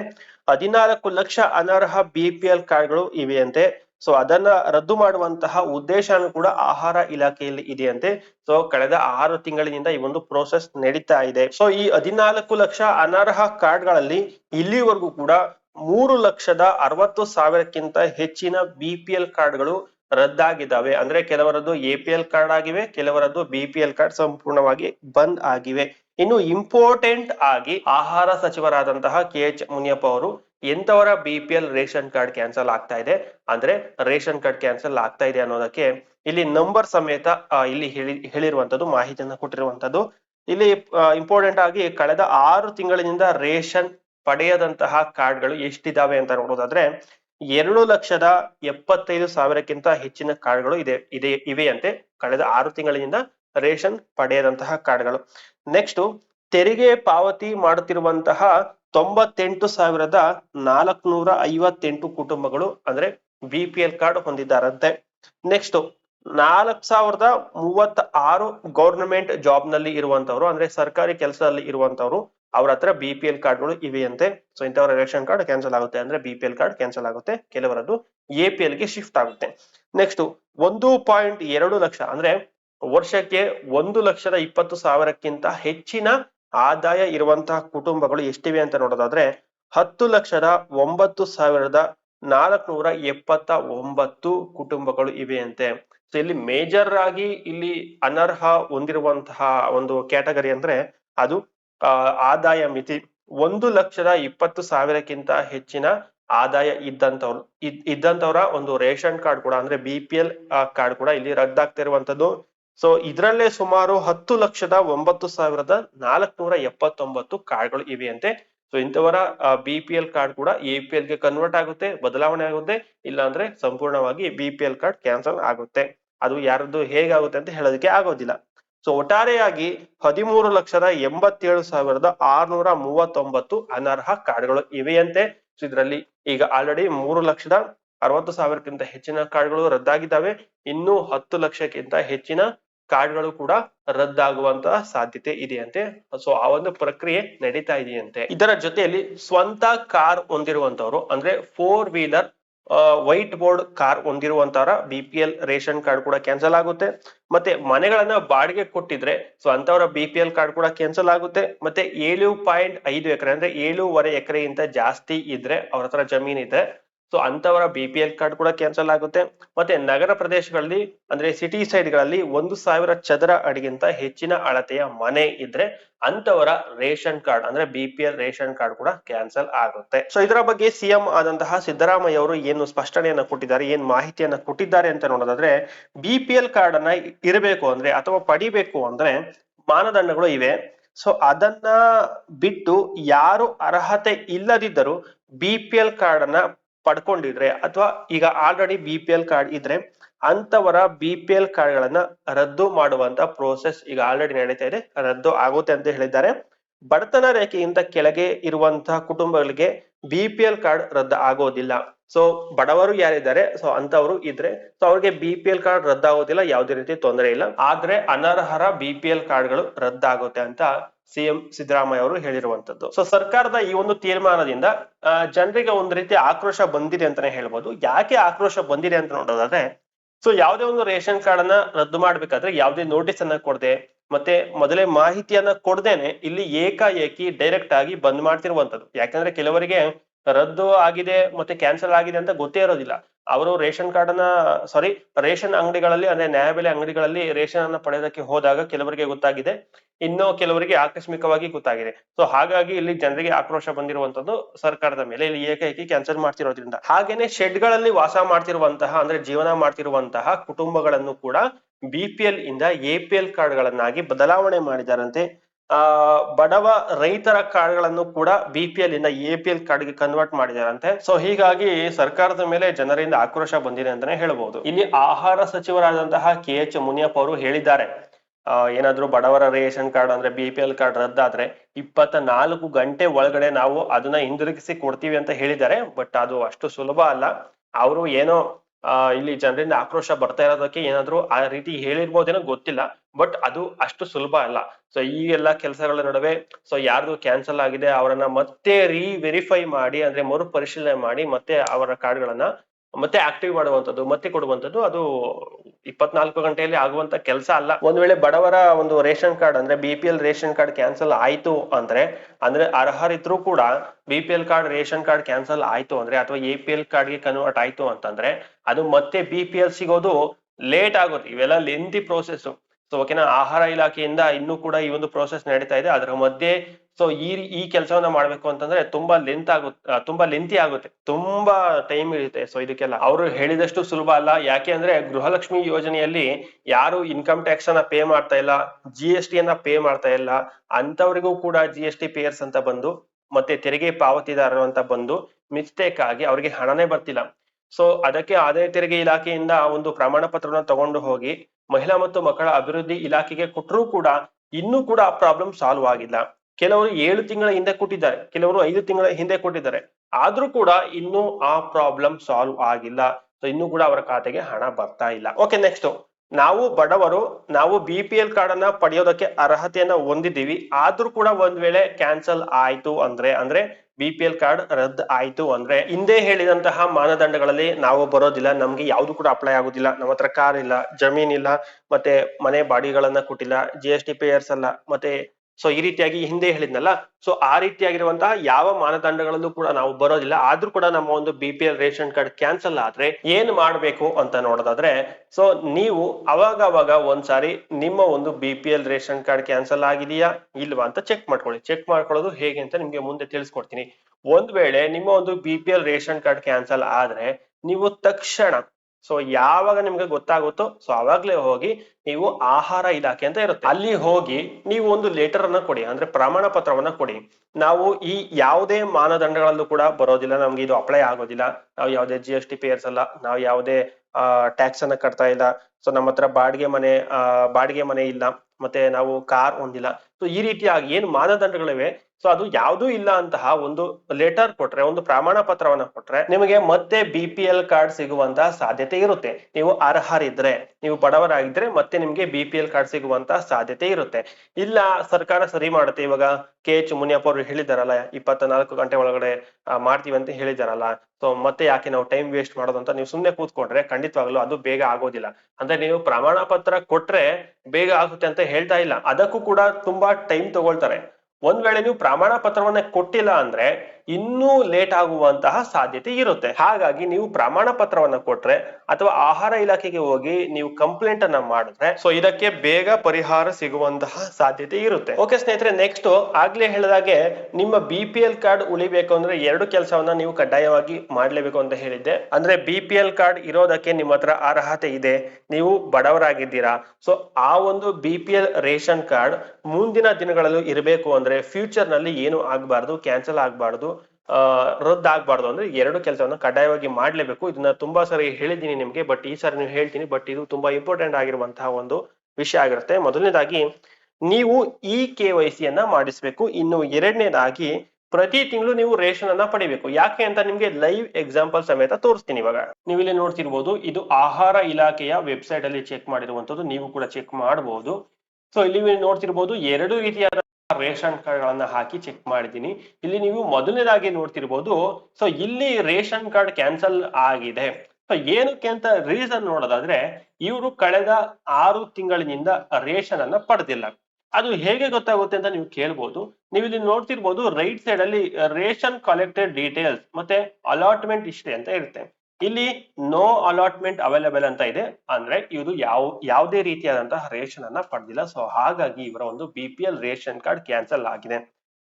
ಹದಿನಾಲ್ಕು ಲಕ್ಷ ಅನರ್ಹ ಬಿ ಪಿ ಎಲ್ ಕಾರ್ಡ್ಗಳು ಇವೆಯಂತೆ. ಸೊ ಅದನ್ನ ರದ್ದು ಮಾಡುವಂತಹ ಉದ್ದೇಶನೂ ಕೂಡ ಆಹಾರ ಇಲಾಖೆಯಲ್ಲಿ ಇದೆಯಂತೆ. ಸೊ ಕಳೆದ ಆರು ತಿಂಗಳಿನಿಂದ ಈ ಒಂದು ಪ್ರೋಸೆಸ್ ನಡೀತಾ ಇದೆ. ಸೊ ಈ ಹದಿನಾಲ್ಕು ಲಕ್ಷ ಅನರ್ಹ ಕಾರ್ಡ್ಗಳಲ್ಲಿ ಇಲ್ಲಿವರೆಗೂ ಕೂಡ ಮೂರು ಲಕ್ಷದ ಅರವತ್ತು ಸಾವಿರಕ್ಕಿಂತ ಹೆಚ್ಚಿನ ಬಿ ಪಿ ಎಲ್ ಕಾರ್ಡ್ಗಳು ರದ್ದಾಗಿದ್ದಾವೆ. ಅಂದ್ರೆ ಕೆಲವರದ್ದು ಎ ಪಿ ಎಲ್ ಕಾರ್ಡ್ ಆಗಿವೆ, ಕೆಲವರದ್ದು ಬಿ ಪಿ ಎಲ್ ಕಾರ್ಡ್ ಸಂಪೂರ್ಣವಾಗಿ ಬಂದ್ ಆಗಿವೆ. ಇನ್ನು ಇಂಪಾರ್ಟೆಂಟ್ ಆಗಿ ಆಹಾರ ಸಚಿವರಾದಂತಹ ಕೆ ಎಚ್ ಮುನಿಯಪ್ಪ ಅವರು ಎಂತವರ B P L ration card cancel ಆಗ್ತಾ ಇದೆ? ಅಂದ್ರೆ ರೇಷನ್ ಕಾರ್ಡ್ ಕ್ಯಾನ್ಸಲ್ ಆಗ್ತಾ ಇದೆ ಅನ್ನೋದಕ್ಕೆ ಇಲ್ಲಿ ನಂಬರ್ ಸಮೇತ ಇಲ್ಲಿ ಹೇಳಿ ಹೇಳಿರುವಂತದ್ದು ಮಾಹಿತಿಯನ್ನ ಕೊಟ್ಟಿರುವಂತದ್ದು ಇಲ್ಲಿ ಇಂಪಾರ್ಟೆಂಟ್ ಆಗಿ ಕಳೆದ ಆರು ತಿಂಗಳಿನಿಂದ ರೇಷನ್ ಪಡೆಯದಂತಹ ಕಾರ್ಡ್ಗಳು ಎಷ್ಟಿದಾವೆ ಅಂತ ನೋಡೋದಾದ್ರೆ, ಎರಡು ಲಕ್ಷದ ಎಪ್ಪತ್ತೈದು ಸಾವಿರಕ್ಕಿಂತ ಹೆಚ್ಚಿನ ಕಾರ್ಡ್ಗಳು ಇದೆ ಇದೆ, ಇವೆಯಂತೆ ಕಳೆದ ಆರು ತಿಂಗಳಿನಿಂದ ರೇಷನ್ ಪಡೆಯದಂತಹ ಕಾರ್ಡ್ಗಳು. ನೆಕ್ಸ್ಟ್ ತೆರಿಗೆ ಪಾವತಿ ಮಾಡುತ್ತಿರುವಂತಹ ತೊಂಬತ್ತೆಂಟು ಸಾವಿರದ ನಾಲ್ಕುನೂರ ಐವತ್ತೆಂಟು ಕುಟುಂಬಗಳು ಅಂದ್ರೆ ಬಿ ಪಿ ಎಲ್ ಕಾರ್ಡ್ ಹೊಂದಿದ್ದಾರಂತೆ. ನೆಕ್ಸ್ಟ್ ನಾಲ್ಕ್ ಸಾವಿರದ ಮೂವತ್ತ ಆರು ಗೌರ್ನಮೆಂಟ್ ಜಾಬ್ನಲ್ಲಿ ಇರುವಂತವ್ರು ಅಂದ್ರೆ ಸರ್ಕಾರಿ ಕೆಲಸದಲ್ಲಿ ಇರುವಂತವ್ರು ಅವ್ರ ಹತ್ರ ಬಿ ಪಿ ಎಲ್ ಕಾರ್ಡ್ಗಳು ಇವೆಯಂತೆ. ಸೊ ಇಂಥವ್ರ ರೇಷನ್ ಕಾರ್ಡ್ ಕ್ಯಾನ್ಸಲ್ ಆಗುತ್ತೆ ಅಂದ್ರೆ B P L card cancel ಆಗುತ್ತೆ. ಕೆಲವರದ್ದು ಎ ಪಿ ಎಲ್ಗೆ ಶಿಫ್ಟ್ ಆಗುತ್ತೆ. ನೆಕ್ಸ್ಟ್ ಒಂದು ಪಾಯಿಂಟ್ ಎರಡು ಲಕ್ಷ ಅಂದ್ರೆ ವರ್ಷಕ್ಕೆ ಒಂದು ಲಕ್ಷದ ಇಪ್ಪತ್ತು ಸಾವಿರಕ್ಕಿಂತ ಹೆಚ್ಚಿನ ಆದಾಯ ಇರುವಂತಹ ಕುಟುಂಬಗಳು ಎಷ್ಟಿವೆ ಅಂತ ನೋಡೋದಾದ್ರೆ ಹತ್ತು ಲಕ್ಷದ ಒಂಬತ್ತು ಸಾವಿರದ ನಾಲ್ಕುನೂರ ಎಪ್ಪತ್ತ ಒಂಬತ್ತು ಕುಟುಂಬಗಳು ಇವೆಯಂತೆ ಸೊ ಇಲ್ಲಿ ಮೇಜರ್ ಆಗಿ ಇಲ್ಲಿ ಅನರ್ಹ ಹೊಂದಿರುವಂತಹ ಒಂದು ಕ್ಯಾಟಗರಿ ಅಂದ್ರೆ ಅದು ಆದಾಯ ಮಿತಿ. ಒಂದು ಲಕ್ಷದ ಇಪ್ಪತ್ತು ಸಾವಿರಕ್ಕಿಂತ ಹೆಚ್ಚಿನ ಆದಾಯ ಇದ್ದಂತವ್ರು, ಇದ್- ಇದ್ದಂತವರ ಒಂದು ರೇಷನ್ ಕಾರ್ಡ್ ಕೂಡ ಅಂದ್ರೆ ಬಿ ಕಾರ್ಡ್ ಕೂಡ ಇಲ್ಲಿ ರದ್ದಾಗ್ತಿರುವಂತದ್ದು ಸೊ ಇದರಲ್ಲೇ ಸುಮಾರು ಹತ್ತು ಲಕ್ಷದ ಒಂಬತ್ತು ಸಾವಿರದ ನಾಲ್ಕುನೂರ ಎಪ್ಪತ್ತೊಂಬತ್ತು ಕಾರ್ಡ್ಗಳು ಇವೆಯಂತೆ ಸೊ ಇಂಥವರ ಬಿ ಪಿ ಎಲ್ ಕಾರ್ಡ್ ಕೂಡ ಎ ಪಿ ಎಲ್ಗೆ ಕನ್ವರ್ಟ್ ಆಗುತ್ತೆ, ಬದಲಾವಣೆ ಆಗುತ್ತೆ, ಇಲ್ಲಾಂದ್ರೆ ಸಂಪೂರ್ಣವಾಗಿ B P L card cancel ಆಗುತ್ತೆ. ಅದು ಯಾರದ್ದು ಹೇಗಾಗುತ್ತೆ ಅಂತ ಹೇಳೋದಕ್ಕೆ ಆಗೋದಿಲ್ಲ. ಸೊ ಒಟ್ಟಾರೆಯಾಗಿ ಹದಿಮೂರು ಲಕ್ಷದ ಎಂಬತ್ತೇಳು ಸಾವಿರದ ಆರ್ನೂರ ಮೂವತ್ತೊಂಬತ್ತು ಅನರ್ಹ ಕಾರ್ಡ್ಗಳು ಇವೆಯಂತೆ ಸೊ ಇದರಲ್ಲಿ ಈಗ ಆಲ್ರೆಡಿ ಮೂರು ಲಕ್ಷದ ಅರವತ್ತು ಸಾವಿರಕ್ಕಿಂತ ಹೆಚ್ಚಿನ ಕಾರ್ಡ್ಗಳು ರದ್ದಾಗಿದ್ದಾವೆ. ಇನ್ನೂ ಹತ್ತು ಲಕ್ಷಕ್ಕಿಂತ ಹೆಚ್ಚಿನ ಕಾರ್ಡ್ಗಳು ಕೂಡ ರದ್ದಾಗುವಂತಹ ಸಾಧ್ಯತೆ ಇದೆಯಂತೆ. ಸೊ ಆ ಒಂದು ಪ್ರಕ್ರಿಯೆ ನಡೀತಾ ಇದೆಯಂತೆ. ಇದರ ಜೊತೆಯಲ್ಲಿ ಸ್ವಂತ ಕಾರ್ ಹೊಂದಿರುವಂತವ್ರು, ಅಂದ್ರೆ four wheeler white board car ಹೊಂದಿರುವಂತವರ B P L ration card ಕೂಡ ಕ್ಯಾನ್ಸಲ್ ಆಗುತ್ತೆ. ಮತ್ತೆ ಮನೆಗಳನ್ನ ಬಾಡಿಗೆ ಕೊಟ್ಟಿದ್ರೆ ಸೊ ಅಂತವರ ಬಿ ಪಿ ಎಲ್ ಕಾರ್ಡ್ ಕೂಡ ಕ್ಯಾನ್ಸಲ್ ಆಗುತ್ತೆ. ಮತ್ತೆ ಏಳು ಪಾಯಿಂಟ್ ಐದು ಎಕರೆ, ಅಂದ್ರೆ ಏಳೂವರೆ ಎಕರೆಗಿಂತ ಜಾಸ್ತಿ ಇದ್ರೆ ಅವ್ರ ಹತ್ರ ಜಮೀನ್ ಇದ್ರೆ ಸೊ ಅಂತವರ ಬಿ ಪಿ ಎಲ್ ಕಾರ್ಡ್ ಕೂಡ ಕ್ಯಾನ್ಸಲ್ ಆಗುತ್ತೆ. ಮತ್ತೆ ನಗರ ಪ್ರದೇಶಗಳಲ್ಲಿ, ಅಂದ್ರೆ ಸಿಟಿ ಸೈಡ್ಗಳಲ್ಲಿ ಒಂದು ಸಾವಿರ ಚದರ ಅಡಿಗಿಂತ ಹೆಚ್ಚಿನ ಅಳತೆಯ ಮನೆ ಇದ್ರೆ ಅಂತವರ ರೇಷನ್ ಕಾರ್ಡ್ ಅಂದ್ರೆ B P L ration card ಕೂಡ ಕ್ಯಾನ್ಸಲ್ ಆಗುತ್ತೆ. ಸೊ ಇದರ ಬಗ್ಗೆ ಸಿಎಂ ಆದಂತಹ ಸಿದ್ದರಾಮಯ್ಯ ಅವರು ಏನು ಸ್ಪಷ್ಟನೆಯನ್ನ ಕೊಟ್ಟಿದ್ದಾರೆ, ಏನ್ ಮಾಹಿತಿಯನ್ನ ಕೊಟ್ಟಿದ್ದಾರೆ ಅಂತ ನೋಡೋದಾದ್ರೆ ಬಿ ಪಿ ಎಲ್ ಕಾರ್ಡ್ ಅನ್ನ ಇರಬೇಕು ಅಂದ್ರೆ ಅಥವಾ ಪಡಿಬೇಕು ಅಂದ್ರೆ ಮಾನದಂಡಗಳು ಇವೆ. ಸೊ ಅದನ್ನ ಬಿಟ್ಟು ಯಾರು ಅರ್ಹತೆ ಇಲ್ಲದಿದ್ದರೂ ಬಿ ಪಿ ಎಲ್ ಕಾರ್ಡ್ ಅನ್ನ ಪಡ್ಕೊಂಡಿದ್ರೆ ಅಥವಾ ಈಗ already B P L card ಇದ್ರೆ ಅಂತವರ ಬಿ ಪಿ ಎಲ್ ಕಾರ್ಡ್ ಗಳನ್ನ ರದ್ದು ಮಾಡುವಂತ ಪ್ರೋಸೆಸ್ ಈಗ ಆಲ್ರೆಡಿ ನಡೀತಾ ಇದೆ. ರದ್ದು ಆಗುತ್ತೆ ಅಂತ ಹೇಳಿದ್ದಾರೆ. ಬಡತನ ರೇಖೆಯಿಂದ ಕೆಳಗೆ ಇರುವಂತಹ ಕುಟುಂಬಗಳಿಗೆ ಬಿ ಪಿ ಎಲ್ ಕಾರ್ಡ್ ರದ್ದು ಆಗೋದಿಲ್ಲ. ಸೊ ಬಡವರು ಯಾರಿದ್ದಾರೆ? ಸೊ ಅಂತವರು ಇದ್ರೆ ಸೊ ಅವ್ರಿಗೆ ಬಿ ಪಿ ಎಲ್ ಕಾರ್ಡ್ ರದ್ದಾಗೋದಿಲ್ಲ, ಯಾವುದೇ ರೀತಿ ತೊಂದರೆ ಇಲ್ಲ. ಆದ್ರೆ ಅನರ್ಹರ ಬಿ ಪಿ ಎಲ್ ಕಾರ್ಡ್ಗಳು ರದ್ದಾಗುತ್ತೆ ಅಂತ ಸಿಎಂ ಸಿದ್ದರಾಮಯ್ಯ ಅವರು ಹೇಳಿರುವಂತದ್ದು. ಸೊ ಸರ್ಕಾರದ ಈ ಒಂದು ತೀರ್ಮಾನದಿಂದ ಜನರಿಗೆ ಒಂದು ರೀತಿ ಆಕ್ರೋಶ ಬಂದಿದೆ ಅಂತಾನೆ ಹೇಳ್ಬೋದು. ಯಾಕೆ ಆಕ್ರೋಶ ಬಂದಿದೆ ಅಂತ ನೋಡೋದಾದ್ರೆ ಸೊ ಯಾವುದೇ ಒಂದು ರೇಷನ್ ಕಾರ್ಡ್ ಅನ್ನ ರದ್ದು ಮಾಡ್ಬೇಕಾದ್ರೆ ಯಾವುದೇ ನೋಟಿಸ್ ಅನ್ನ ಕೊಡದೆ, ಮತ್ತೆ ಮೊದಲೇ ಮಾಹಿತಿಯನ್ನ ಕೊಡದೇನೆ ಇಲ್ಲಿ ಏಕಾಏಕಿ ಡೈರೆಕ್ಟ್ ಆಗಿ ಬಂದ್ ಮಾಡ್ತಿರುವಂತದ್ದು. ಯಾಕಂದ್ರೆ ಕೆಲವರಿಗೆ ರದ್ದು ಆಗಿದೆ ಮತ್ತೆ ಕ್ಯಾನ್ಸಲ್ ಆಗಿದೆ ಅಂತ ಗೊತ್ತೇ ಇರೋದಿಲ್ಲ. ಅವರು ರೇಷನ್ ಕಾರ್ಡ್ ಅನ್ನ ಸಾರಿ ರೇಷನ್ ಅಂಗಡಿಗಳಲ್ಲಿ ಅಂದ್ರೆ ನ್ಯಾಯಬೆಲೆ ಅಂಗಡಿಗಳಲ್ಲಿ ರೇಷನ್ ಅನ್ನ ಪಡೆಯೋದಕ್ಕೆ ಹೋದಾಗ ಕೆಲವರಿಗೆ ಗೊತ್ತಾಗಿದೆ. ಇನ್ನು ಕೆಲವರಿಗೆ ಆಕಸ್ಮಿಕವಾಗಿ ಗೊತ್ತಾಗಿದೆ. ಸೊ ಹಾಗಾಗಿ ಇಲ್ಲಿ ಜನರಿಗೆ ಆಕ್ರೋಶ ಬಂದಿರುವಂತದ್ದು ಸರ್ಕಾರದ ಮೇಲೆ. ಇಲ್ಲಿ ಏಕೈಕಿ ಕ್ಯಾನ್ಸಲ್ ಮಾಡ್ತಿರೋದ್ರಿಂದ. ಹಾಗೇನೆ ಶೆಡ್ಗಳಲ್ಲಿ ವಾಸ ಮಾಡ್ತಿರುವಂತಹ, ಅಂದ್ರೆ ಜೀವನ ಮಾಡ್ತಿರುವಂತಹ ಕುಟುಂಬಗಳನ್ನು ಕೂಡ ಬಿ ಪಿ ಎಲ್ ಇಂದ ಎ ಪಿ ಎಲ್ ಕಾರ್ಡ್ ಗಳನ್ನಾಗಿ ಬದಲಾವಣೆ ಮಾಡಿದಾರಂತೆ ಆ, ಬಡವ ರೈತರ ಕಾರ್ಡ್ಗಳನ್ನು ಕೂಡ ಬಿ ಪಿ ಎಲ್ ಇಂದ ಎ ಪಿ ಎಲ್ ಕಾರ್ಡ್ಗೆ ಕನ್ವರ್ಟ್ ಮಾಡಿದಾರಂತೆ. ಸೊ ಹೀಗಾಗಿ ಸರ್ಕಾರದ ಮೇಲೆ ಜನರಿಂದ ಆಕ್ರೋಶ ಬಂದಿದೆ ಅಂತಾನೆ ಹೇಳ್ಬಹುದು ಇಲ್ಲಿ ಆಹಾರ ಸಚಿವರಾದಂತಹ ಕೆ ಎಚ್ ಮುನಿಯಪ್ಪ ಅವರು ಹೇಳಿದ್ದಾರೆ. ಏನಾದ್ರೂ ಬಡವರ ರೇಷನ್ ಕಾರ್ಡ್ ಅಂದ್ರೆ ಬಿ ಪಿ ಎಲ್ ಕಾರ್ಡ್ ರದ್ದಾದ್ರೆ ಇಪ್ಪತ್ತ ನಾಲ್ಕು ಗಂಟೆ ಒಳಗಡೆ ನಾವು ಅದನ್ನ ಹಿಂದಿರುಗಿಸಿ ಕೊಡ್ತೀವಿ ಅಂತ ಹೇಳಿದ್ದಾರೆ. ಬಟ್ ಅದು ಅಷ್ಟು ಸುಲಭ ಅಲ್ಲ. ಅವರು ಏನೋ ಇಲ್ಲಿ ಜನರಿಂದ ಆಕ್ರೋಶ ಬರ್ತಾ ಇರೋದಕ್ಕೆ ಏನಾದ್ರು ಆ ರೀತಿ ಹೇಳಿರ್ಬೋದೇನೋ ಗೊತ್ತಿಲ್ಲ, ಬಟ್ ಅದು ಅಷ್ಟು ಸುಲಭ ಅಲ್ಲ. ಸೊ ಈ ಎಲ್ಲಾ ಕೆಲಸಗಳ ನಡುವೆ ಸೊ ಯಾರ್ದು ಕ್ಯಾನ್ಸಲ್ ಆಗಿದೆ, ಅವರನ್ನ ಮತ್ತೆ ರೀ ವೆರಿಫೈ ಮಾಡಿ, ಅಂದ್ರೆ ಮರು ಪರಿಶೀಲನೆ ಮಾಡಿ ಮತ್ತೆ ಅವರ ಕಾರ್ಡ್ಗಳನ್ನ ಮತ್ತೆ ಆಕ್ಟಿವ್ ಮಾಡುವಂತದ್ದು ಮತ್ತೆ ಕೊಡುವಂತದ್ದು ಅದು ಇಪ್ಪತ್ನಾಲ್ಕು ಗಂಟೆಯಲ್ಲಿ ಆಗುವಂತ ಕೆಲಸ ಅಲ್ಲ. ಒಂದ್ ವೇಳೆ ಬಡವರ ಒಂದು ರೇಷನ್ ಕಾರ್ಡ್ ಅಂದ್ರೆ B P L ration card cancel ಆಯ್ತು ಅಂದ್ರೆ ಅಂದ್ರೆ ಅರ್ಹರಿದ್ರು ಕೂಡ B P L card, ration card cancel ಆಯ್ತು ಅಂದ್ರೆ, ಅಥವಾ ಎ ಪಿ ಎಲ್ ಕಾರ್ಡ್ಗೆ ಕನ್ವರ್ಟ್ ಆಯ್ತು ಅಂತಂದ್ರೆ, ಅದು ಮತ್ತೆ ಬಿ ಪಿ ಎಲ್ ಸಿಗೋದು ಲೇಟ್ ಆಗುತ್ತೆ ಇವೆಲ್ಲ ಲೆಂತಿ ಪ್ರೋಸೆಸ್ ಸೊ ಓಕೆನಾ? ಆಹಾರ ಇಲಾಖೆಯಿಂದ ಇನ್ನೂ ಕೂಡ ಈ ಒಂದು ಪ್ರೋಸೆಸ್ ನಡೀತಾ ಇದೆ. ಅದರ ಮಧ್ಯೆ ಸೊ ಈ ಈ ಕೆಲಸವನ್ನ ಮಾಡ್ಬೇಕು ಅಂತಂದ್ರೆ ತುಂಬಾ ಲೆಂತ್ ಆಗುತ್ತೆ ತುಂಬಾ ಲೆಂತಿ ಆಗುತ್ತೆ. ತುಂಬಾ ಟೈಮ್ ಇರುತ್ತೆ ಸೊ ಇದಕ್ಕೆಲ್ಲ. ಅವರು ಹೇಳಿದಷ್ಟು ಸುಲಭ ಅಲ್ಲ. ಯಾಕೆ ಅಂದ್ರೆ ಗೃಹಲಕ್ಷ್ಮಿ ಯೋಜನೆಯಲ್ಲಿ ಯಾರು ಇನ್ಕಮ್ ಟ್ಯಾಕ್ಸ್ ಅನ್ನ ಪೇ ಮಾಡ್ತಾ ಇಲ್ಲ ಜಿ ಎಸ್ ಟಿ ಅನ್ನ ಪೇ ಮಾಡ್ತಾ ಇಲ್ಲ ಅಂತವರಿಗೂ ಕೂಡ ಜಿ ಎಸ್ ಟಿ ಪೇಯರ್ಸ್ ಅಂತ ಬಂದು, ಮತ್ತೆ ತೆರಿಗೆ ಪಾವತಿದಾರರು ಅಂತ ಬಂದು ಮಿಸ್ಟೇಕ್ ಆಗಿ ಅವರಿಗೆ ಹಣನೇ ಬರ್ತಿಲ್ಲ. ಸೊ ಅದಕ್ಕೆ ಆದಾಯ ತೆರಿಗೆ ಇಲಾಖೆಯಿಂದ ಒಂದು ಪ್ರಮಾಣ ಪತ್ರವನ್ನು ತಗೊಂಡು ಹೋಗಿ ಮಹಿಳಾ ಮತ್ತು ಮಕ್ಕಳ ಅಭಿವೃದ್ಧಿ ಇಲಾಖೆಗೆ ಕೊಟ್ಟರೂ ಕೂಡ ಇನ್ನೂ ಕೂಡ ಆ ಪ್ರಾಬ್ಲಮ್ ಸಾಲ್ವ್ ಆಗಿಲ್ಲ. ಕೆಲವರು ಏಳು ತಿಂಗಳ ಹಿಂದೆ ಕೊಟ್ಟಿದ್ದಾರೆ, ಕೆಲವರು ಐದು ತಿಂಗಳ ಹಿಂದೆ ಕೊಟ್ಟಿದ್ದಾರೆ. ಆದ್ರೂ ಕೂಡ ಇನ್ನೂ ಆ ಪ್ರಾಬ್ಲಮ್ ಸಾಲ್ವ್ ಆಗಿಲ್ಲ. ಸೊ ಇನ್ನೂ ಕೂಡ ಅವರ ಖಾತೆಗೆ ಹಣ ಬರ್ತಾ ಇಲ್ಲ. ಓಕೆ ನೆಕ್ಸ್ಟ್ ನಾವು ಬಡವರು, ನಾವು ಬಿ ಪಿ ಎಲ್ ಕಾರ್ಡ್ ಅನ್ನ ಪಡೆಯೋದಕ್ಕೆ ಅರ್ಹತೆಯನ್ನ ಹೊಂದಿದ್ದೀವಿ. ಆದ್ರೂ ಕೂಡ ಒಂದ್ ವೇಳೆ ಕ್ಯಾನ್ಸಲ್ ಆಯ್ತು ಅಂದ್ರೆ ಅಂದ್ರೆ ಬಿ ಪಿ ಎಲ್ ಕಾರ್ಡ್ ರದ್ದು ಆಯ್ತು ಅಂದ್ರೆ, ಹಿಂದೆ ಹೇಳಿದಂತಹ ಮಾನದಂಡಗಳಲ್ಲಿ ನಾವು ಬರೋದಿಲ್ಲ, ನಮ್ಗೆ ಯಾವ್ದು ಕೂಡ ಅಪ್ಲೈ ಆಗುದಿಲ್ಲ. ನಮ್ಮ ಹತ್ರ ಕಾರ್ ಇಲ್ಲ, ಜಮೀನ್ ಇಲ್ಲ, ಮತ್ತೆ ಮನೆ ಬಾಡಿಗಳನ್ನ ಕೊಟ್ಟಿಲ್ಲ ಜಿ ಎಸ್ ಟಿ ಪೇಯರ್ಸ್ ಅಲ್ಲ, ಮತ್ತೆ ಸೊ ಈ ರೀತಿಯಾಗಿ ಹಿಂದೆ ಹೇಳಿದ್ನಲ್ಲ. ಸೊ ಆ ರೀತಿಯಾಗಿರುವಂತಹ ಯಾವ ಮಾನದಂಡಗಳಲ್ಲೂ ಕೂಡ ನಾವು ಬರೋದಿಲ್ಲ. ಆದ್ರೂ ಕೂಡ ನಮ್ಮ ಒಂದು B P L ration card cancel ಆದ್ರೆ ಏನ್ ಮಾಡ್ಬೇಕು ಅಂತ ನೋಡೋದಾದ್ರೆ ಸೊ ನೀವು ಅವಾಗ ಅವಾಗ ಒಂದ್ಸಾರಿ ನಿಮ್ಮ ಒಂದು B P L ration card cancel ಆಗಿದೆಯಾ ಇಲ್ವಾ ಅಂತ ಚೆಕ್ ಮಾಡ್ಕೊಳ್ಳಿ. ಚೆಕ್ ಮಾಡ್ಕೊಳ್ಳೋದು ಹೇಗೆ ಅಂತ ನಿಮ್ಗೆ ಮುಂದೆ ತಿಳಿಸ್ಕೊಡ್ತೀನಿ. ಒಂದ್ ವೇಳೆ ನಿಮ್ಮ ಒಂದು B P L ration card cancel ಆದ್ರೆ, ನೀವು ತಕ್ಷಣ ಸೊ ಯಾವಾಗ ನಿಮ್ಗೆ ಗೊತ್ತಾಗುತ್ತೋ ಸೊ ಅವಾಗ್ಲೇ ಹೋಗಿ ನೀವು ಆಹಾರ ಇಲಾಖೆ ಅಂತ ಇರುತ್ತೆ. ಅಲ್ಲಿ ಹೋಗಿ ನೀವು ಒಂದು ಲೆಟರ್ ಅನ್ನ ಕೊಡಿ, ಅಂದ್ರೆ ಪ್ರಮಾಣ ಪತ್ರವನ್ನ ಕೊಡಿ. ನಾವು ಈ ಯಾವುದೇ ಮಾನದಂಡಗಳಲ್ಲೂ ಕೂಡ ಬರೋದಿಲ್ಲ, ನಮ್ಗೆ ಇದು ಅಪ್ಲೈ ಆಗೋದಿಲ್ಲ. ನಾವು ಯಾವುದೇ ಜಿ ಎಸ್ ಟಿ ಪೇಯರ್ಸ್ ಅಲ್ಲ, ನಾವು ಯಾವುದೇ ಟ್ಯಾಕ್ಸ್ ಅನ್ನ ಕಟ್ತಾ ಇಲ್ಲ. ಸೊ ನಮ್ಮ ಹತ್ರ ಬಾಡಿಗೆ ಮನೆ ಬಾಡಿಗೆ ಮನೆ ಇಲ್ಲ. ಮತ್ತೆ ನಾವು ಕಾರ್ ಹೊಂದಿಲ್ಲ ಸೊ ಈ ರೀತಿಯಾಗಿ ಏನು ಮಾನದಂಡಗಳಿವೆ ಸೊ ಅದು ಯಾವುದೂ ಇಲ್ಲ ಅಂತಹ ಒಂದು ಲೆಟರ್ ಕೊಟ್ರೆ, ಒಂದು ಪ್ರಮಾಣ ಪತ್ರವನ್ನ ಕೊಟ್ರೆ ನಿಮಗೆ ಮತ್ತೆ ಬಿ ಪಿ ಎಲ್ ಕಾರ್ಡ್ ಸಿಗುವಂತಹ ಸಾಧ್ಯತೆ ಇರುತ್ತೆ. ನೀವು ಅರ್ಹರಿದ್ರೆ, ನೀವು ಬಡವರಾಗಿದ್ರೆ ಮತ್ತೆ ನಿಮ್ಗೆ ಬಿ ಪಿ ಎಲ್ ಕಾರ್ಡ್ ಸಿಗುವಂತಹ ಸಾಧ್ಯತೆ ಇರುತ್ತೆ. ಇಲ್ಲ, ಸರ್ಕಾರ ಸರಿ ಮಾಡುತ್ತೆ ಇವಾಗ. ಕೆ ಎಚ್ ಮುನಿಯಪ್ಪ ಅವರು ಹೇಳಿದಾರಲ್ಲ ಇಪ್ಪತ್ತ ನಾಲ್ಕು ಗಂಟೆ ಒಳಗಡೆ ಮಾಡ್ತೀವಿ ಅಂತ ಹೇಳಿದಾರಲ್ಲ ಸೊ ಮತ್ತೆ ಯಾಕೆ ನಾವು ಟೈಮ್ ವೇಸ್ಟ್ ಮಾಡೋದು ಅಂತ ನೀವು ಸುಮ್ನೆ ಕೂತ್ಕೊಂಡ್ರೆ ಖಂಡಿತವಾಗ್ಲೂ ಅದು ಬೇಗ ಆಗೋದಿಲ್ಲ. ಅಂದ್ರೆ ನೀವು ಪ್ರಮಾಣ ಪತ್ರ ಕೊಟ್ರೆ ಬೇಗ ಆಗುತ್ತೆ ಅಂತ ಹೇಳ್ತಾ ಇಲ್ಲ. ಅದಕ್ಕೂ ಕೂಡ ತುಂಬಾ ಟೈಮ್ ತಗೊಳ್ತಾರೆ. ಒಂದ್ ವೇಳೆ ನೀವು ಪ್ರಮಾಣ ಪತ್ರವನ್ನ ಕೊಟ್ಟಿಲ್ಲ ಅಂದ್ರೆ ಇನ್ನೂ ಲೇಟ್ ಆಗುವಂತಹ ಸಾಧ್ಯತೆ ಇರುತ್ತೆ. ಹಾಗಾಗಿ ನೀವು ಪ್ರಮಾಣ ಪತ್ರವನ್ನ ಕೊಟ್ರೆ ಅಥವಾ ಆಹಾರ ಇಲಾಖೆಗೆ ಹೋಗಿ ನೀವು ಕಂಪ್ಲೇಂಟ್ ಅನ್ನ ಮಾಡಿದ್ರೆ ಸೊ ಇದಕ್ಕೆ ಬೇಗ ಪರಿಹಾರ ಸಿಗುವಂತಹ ಸಾಧ್ಯತೆ ಇರುತ್ತೆ. ಓಕೆ ಸ್ನೇಹಿತರೆ ನೆಕ್ಸ್ಟ್ ಆಗ್ಲೇ ಹೇಳಿದಾಗೆ ನಿಮ್ಮ ಬಿ ಪಿ ಎಲ್ ಕಾರ್ಡ್ ಉಳಿಬೇಕು ಅಂದ್ರೆ ಎರಡು ಕೆಲಸವನ್ನ ನೀವು ಕಡ್ಡಾಯವಾಗಿ ಮಾಡ್ಲೇಬೇಕು ಅಂತ ಹೇಳಿದ್ದೆ. ಅಂದ್ರೆ ಬಿ ಪಿ ಎಲ್ ಕಾರ್ಡ್ ಇರೋದಕ್ಕೆ ನಿಮ್ಮ ಹತ್ರ ಅರ್ಹತೆ ಇದೆ ನೀವು ಬಡವರಾಗಿದ್ದೀರಾ. ಸೊ ಆ ಒಂದು B P L ration card ಮುಂದಿನ ದಿನಗಳಲ್ಲೂ ಇರಬೇಕು ಅಂದ್ರೆ ಫ್ಯೂಚರ್ನಲ್ಲಿ ಏನು ಆಗ್ಬಾರ್ದು ಕ್ಯಾನ್ಸಲ್ ಆಗ್ಬಾರ್ದು ರದ್ದಾಗಬಾರ್ದು. ಅಂದ್ರೆ ಎರಡು ಕೆಲಸವನ್ನು ಕಡ್ಡಾಯವಾಗಿ ಮಾಡ್ಲೇಬೇಕು. ಇದನ್ನ ತುಂಬಾ ಸರಿ ಹೇಳಿದ್ದೀನಿ ನಿಮಗೆ ಬಟ್ ಈ ಸಾರಿ ನೀವು ಹೇಳ್ತೀನಿ ಬಟ್ ಇದು ತುಂಬಾ ಇಂಪಾರ್ಟೆಂಟ್ ಆಗಿರುವಂತಹ ಒಂದು ವಿಷಯ ಆಗಿರುತ್ತೆ. ಮೊದಲನೇದಾಗಿ, ನೀವು ಇ ಕೆ ವೈ ಸಿ ಅನ್ನ ಮಾಡಿಸ್ಬೇಕು. ಇನ್ನು ಎರಡನೇದಾಗಿ, ಪ್ರತಿ ತಿಂಗಳು ನೀವು ರೇಷನ್ ಅನ್ನ ಪಡಿಬೇಕು. ಯಾಕೆ ಅಂತ ನಿಮ್ಗೆ ಲೈವ್ ಎಕ್ಸಾಂಪಲ್ ಸಮೇತ ತೋರಿಸ್ತೀನಿ ಇವಾಗ. ನೀವು ಇಲ್ಲಿ ನೋಡ್ತಿರ್ಬೋದು, ಇದು ಆಹಾರ ಇಲಾಖೆಯ ವೆಬ್ಸೈಟ್ ಅಲ್ಲಿ ಚೆಕ್ ಮಾಡಿರುವಂತದ್ದು ನೀವು ಕೂಡ ಚೆಕ್ ಮಾಡಬಹುದು ಸೊ ಇಲ್ಲಿ ನೋಡ್ತಿರ್ಬೋದು, ಎರಡು ರೀತಿಯಾದ ರೇಷನ್ ಕಾರ್ಡ್ ಗಳನ್ನ ಹಾಕಿ ಚೆಕ್ ಮಾಡಿದ್ದೀನಿ. ಇಲ್ಲಿ ನೀವು ಮೊದಲನೇದಾಗಿ ನೋಡ್ತಿರ್ಬೋದು ಸೊ ಇಲ್ಲಿ ರೇಷನ್ ಕಾರ್ಡ್ ಕ್ಯಾನ್ಸಲ್ ಆಗಿದೆ. ಸೊ ಏನಕ್ಕೆ ಅಂತ ರೀಸನ್ ನೋಡೋದಾದ್ರೆ, ಇವರು ಕಳೆದ ಆರು ತಿಂಗಳಿನಿಂದ ರೇಷನ್ ಅನ್ನ ಪಡೆದಿಲ್ಲ. ಅದು ಹೇಗೆ ಗೊತ್ತಾಗುತ್ತೆ ಅಂತ ನೀವು ಕೇಳ್ಬೋದು. ನೀವು ಇಲ್ಲಿ ನೋಡ್ತಿರ್ಬೋದು, ರೈಟ್ ಸೈಡ್ ಅಲ್ಲಿ ರೇಷನ್ ಕಲೆಕ್ಟೆಡ್ ಡೀಟೇಲ್ಸ್ ಮತ್ತೆ ಅಲಾಟ್ಮೆಂಟ್ ಇಷ್ಟೇ ಅಂತ ಇರುತ್ತೆ. ಇಲ್ಲಿ ನೋ ಅಲಾಟ್ಮೆಂಟ್ ಅವೈಲೇಬಲ್ ಅಂತ ಇದೆ. ಅಂದ್ರೆ ಇದು ಯಾವ, ಯಾವುದೇ ರೀತಿಯಾದಂತಹ ರೇಷನ್ ಅನ್ನ ಪಡೆದಿಲ್ಲ. ಸೊ ಹಾಗಾಗಿ ಇವರ ಒಂದು B P L ration card cancel ಆಗಿದೆ.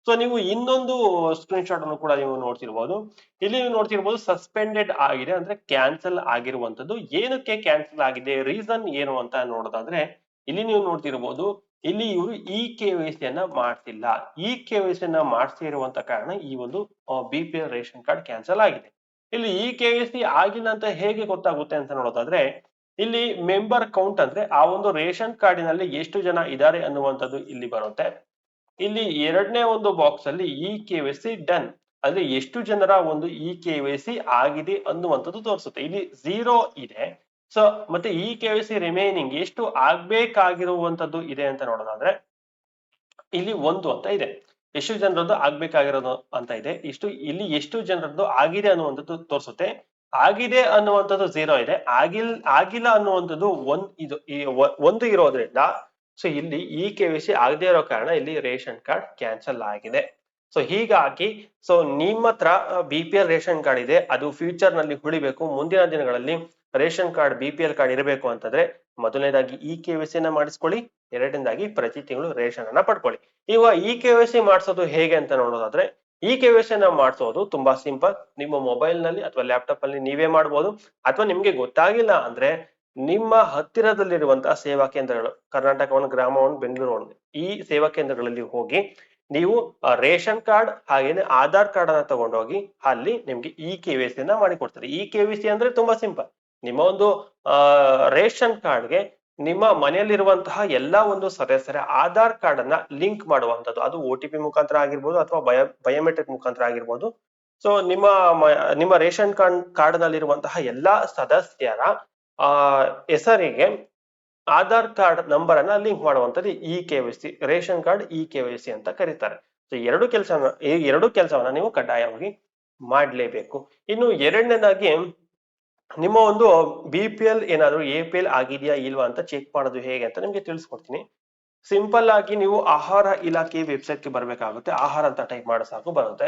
ಸೊ ನೀವು ಇನ್ನೊಂದು ಸ್ಕ್ರೀನ್ ಶಾಟ್ ಅನ್ನು ಕೂಡ ನೀವು ನೋಡ್ತಿರ್ಬೋದು. ಇಲ್ಲಿ ನೀವು ನೋಡ್ತಿರ್ಬೋದು ಸಸ್ಪೆಂಡೆಡ್ ಆಗಿದೆ. ಅಂದ್ರೆ ಕ್ಯಾನ್ಸಲ್ ಆಗಿರುವಂತದ್ದು ಏನಕ್ಕೆ ಕ್ಯಾನ್ಸಲ್ ಆಗಿದೆ? ರೀಸನ್ ಏನು ಅಂತ ನೋಡೋದಾದ್ರೆ, ಇಲ್ಲಿ ನೀವು ನೋಡ್ತಿರ್ಬೋದು, ಇಲ್ಲಿ ಇವರು ಇ ಕೆ ವೈ ಸಿ ಅನ್ನ ಮಾಡ್ತಿಲ್ಲ. ಇ ಕೆ ವೈ ಸಿ ಅನ್ನ ಮಾಡಿಸಿರುವಂತ ಕಾರಣ ಈ ಒಂದು B P L ration card cancel ಆಗಿದೆ. ಇಲ್ಲಿ ಇ ಕೆ ವೈ ಸಿ ಆಗಿಲ್ಲ ಅಂತ ಹೇಗೆ ಗೊತ್ತಾಗುತ್ತೆ ಅಂತ ನೋಡೋದಾದ್ರೆ, ಇಲ್ಲಿ ಮೆಂಬರ್ ಕೌಂಟ್ ಅಂದ್ರೆ ಆ ಒಂದು ರೇಷನ್ ಕಾರ್ಡಿನಲ್ಲಿ ಎಷ್ಟು ಜನ ಇದ್ದಾರೆ ಅನ್ನುವಂಥದ್ದು ಇಲ್ಲಿ ಬರುತ್ತೆ. ಇಲ್ಲಿ ಎರಡನೇ ಒಂದು ಬಾಕ್ಸ್ ಅಲ್ಲಿ E K Y C done ಅಂದ್ರೆ ಎಷ್ಟು ಜನರ ಒಂದು ಇ ಕೆ ವೈ ಸಿ ಆಗಿದೆ ಅನ್ನುವಂಥದ್ದು ತೋರಿಸುತ್ತೆ. ಇಲ್ಲಿ ಝೀರೋ ಇದೆ. ಸೊ ಮತ್ತೆ E K Y C remaining ಎಷ್ಟು ಆಗ್ಬೇಕಾಗಿರುವಂತದ್ದು ಇದೆ ಅಂತ ನೋಡೋದಾದ್ರೆ, ಇಲ್ಲಿ ಒಂದು ಅಂತ ಇದೆ. ಎಷ್ಟು ಜನರದ್ದು ಆಗ್ಬೇಕಾಗಿರೋದು ಅಂತ ಇದೆ. ಇಷ್ಟು, ಇಲ್ಲಿ ಎಷ್ಟು ಜನರದ್ದು ಆಗಿದೆ ಅನ್ನುವಂಥದ್ದು ತೋರಿಸುತ್ತೆ. ಆಗಿದೆ ಅನ್ನುವಂಥದ್ದು ಝೀರೋ ಇದೆ. ಆಗಿಲ್, ಆಗಿಲ್ಲ ಅನ್ನುವಂಥದ್ದು ಒಂದ್ ಇದು, ಈ ಒಂದು ಇರೋದ್ರಿಂದ, ಸೊ ಇಲ್ಲಿ ಇ ಕೆ ವಿ ಸಿ ಆಗದೆ ಇರೋ ಕಾರಣ ಇಲ್ಲಿ ರೇಷನ್ ಕಾರ್ಡ್ ಕ್ಯಾನ್ಸಲ್ ಆಗಿದೆ. ಸೊ ಹೀಗಾಗಿ, ಸೊ ನಿಮ್ಮ ಹತ್ರ B P L ration card ಇದೆ. ಅದು ಫ್ಯೂಚರ್ನಲ್ಲಿ ಉಳಿಬೇಕು. ಮುಂದಿನ ದಿನಗಳಲ್ಲಿ ration card, B P L card ಇರಬೇಕು ಅಂತಂದ್ರೆ ಮೊದಲನೇದಾಗಿ ಇ ಕೆ ವಿ ಸಿ ಮಾಡಿಸ್ಕೊಳ್ಳಿ, ಎರಡನೇದಾಗಿ ಪ್ರತಿ ತಿಂಗಳು ರೇಷನ್ ಅನ್ನ ಪಡ್ಕೊಳ್ಳಿ. ಇವಾಗ ಇ ಕೆ ವೈ ಸಿ ಮಾಡಿಸೋದು ಹೇಗೆ ಅಂತ ನೋಡೋದಾದ್ರೆ ಇ ಕೆ ವೈ ಸಿ ಮಾಡಿಸೋದು ತುಂಬಾ ಸಿಂಪಲ್. ನಿಮ್ಮ ಮೊಬೈಲ್ನಲ್ಲಿ ಅಥವಾ ಲ್ಯಾಪ್ಟಾಪ್ ಅಲ್ಲಿ ನೀವೇ ಮಾಡಬಹುದು ಅಥವಾ ನಿಮ್ಗೆ ಗೊತ್ತಾಗಿಲ್ಲ ಅಂದ್ರೆ ನಿಮ್ಮ ಹತ್ತಿರದಲ್ಲಿರುವಂತಹ ಸೇವಾ ಕೇಂದ್ರಗಳು ಕರ್ನಾಟಕ ಒನ್ ಗ್ರಾಮ ಬೆಂಗಳೂರು ಈ ಸೇವಾ ಕೇಂದ್ರಗಳಲ್ಲಿ ಹೋಗಿ ನೀವು ರೇಷನ್ ಕಾರ್ಡ್ ಹಾಗೇನೆ ಆಧಾರ್ ಕಾರ್ಡ್ ಅನ್ನ ತಗೊಂಡೋಗಿ ಅಲ್ಲಿ ನಿಮ್ಗೆ ಇ ಕೆ ವೈ ಸಿ ಮಾಡಿ ಕೊಡ್ತಾರೆ ಇ ಕೆ ವೈ ಸಿ ಅಂದ್ರೆ ತುಂಬಾ ಸಿಂಪಲ್. ನಿಮ್ಮ ಒಂದು ರೇಷನ್ ಕಾರ್ಡ್ಗೆ ನಿಮ್ಮ ಮನೆಯಲ್ಲಿರುವಂತಹ ಎಲ್ಲಾ ಒಂದು ಸದಸ್ಯರ ಆಧಾರ್ ಕಾರ್ಡ್ ಅನ್ನ ಲಿಂಕ್ ಮಾಡುವಂತದ್ದು ಅದು ಒ ಟಿ ಪಿ ಮುಖಾಂತರ ಆಗಿರ್ಬೋದು ಅಥವಾ ಬಯೋ, ಬಯೋಮೆಟ್ರಿಕ್ ಮುಖಾಂತರ ಆಗಿರ್ಬೋದು. ಸೊ, ನಿಮ್ಮ ನಿಮ್ಮ ರೇಷನ್ ಕಾರ್ಡ್ ಕಾರ್ಡ್ ನಲ್ಲಿರುವಂತಹ ಎಲ್ಲಾ ಸದಸ್ಯರ, ಆ, ಹೆಸರಿಗೆ ಆಧಾರ್ ಕಾರ್ಡ್ ನಂಬರ್ ಅನ್ನ ಲಿಂಕ್ ಮಾಡುವಂತದ್ದು E K Y C, ration card E K Y C ಅಂತ ಕರೀತಾರೆ. ಸೊ ಎರಡು ಕೆಲಸ ಎರಡು ಕೆಲಸವನ್ನ ನೀವು ಕಡ್ಡಾಯವಾಗಿ ಮಾಡಲೇಬೇಕು. ಇನ್ನು ಎರಡನೇದಾಗಿ ನಿಮ್ಮ ಒಂದು ಬಿ ಪಿ ಎಲ್ ಏನಾದ್ರು ಎ ಪಿ ಎಲ್ ಆಗಿದೆಯಾ ಇಲ್ವಾ ಅಂತ ಚೆಕ್ ಮಾಡೋದು ಹೇಗೆ ಅಂತ ನಿಮ್ಗೆ ತಿಳಿಸ್ಕೊಡ್ತೀನಿ. ಸಿಂಪಲ್ ಆಗಿ ನೀವು ಆಹಾರ ಇಲಾಖೆ ವೆಬ್ಸೈಟ್ಗೆ ಬರಬೇಕಾಗುತ್ತೆ. ಆಹಾರ ಅಂತ ಟೈಪ್ ಮಾಡೋ ಸಾಕು, ಬರುತ್ತೆ.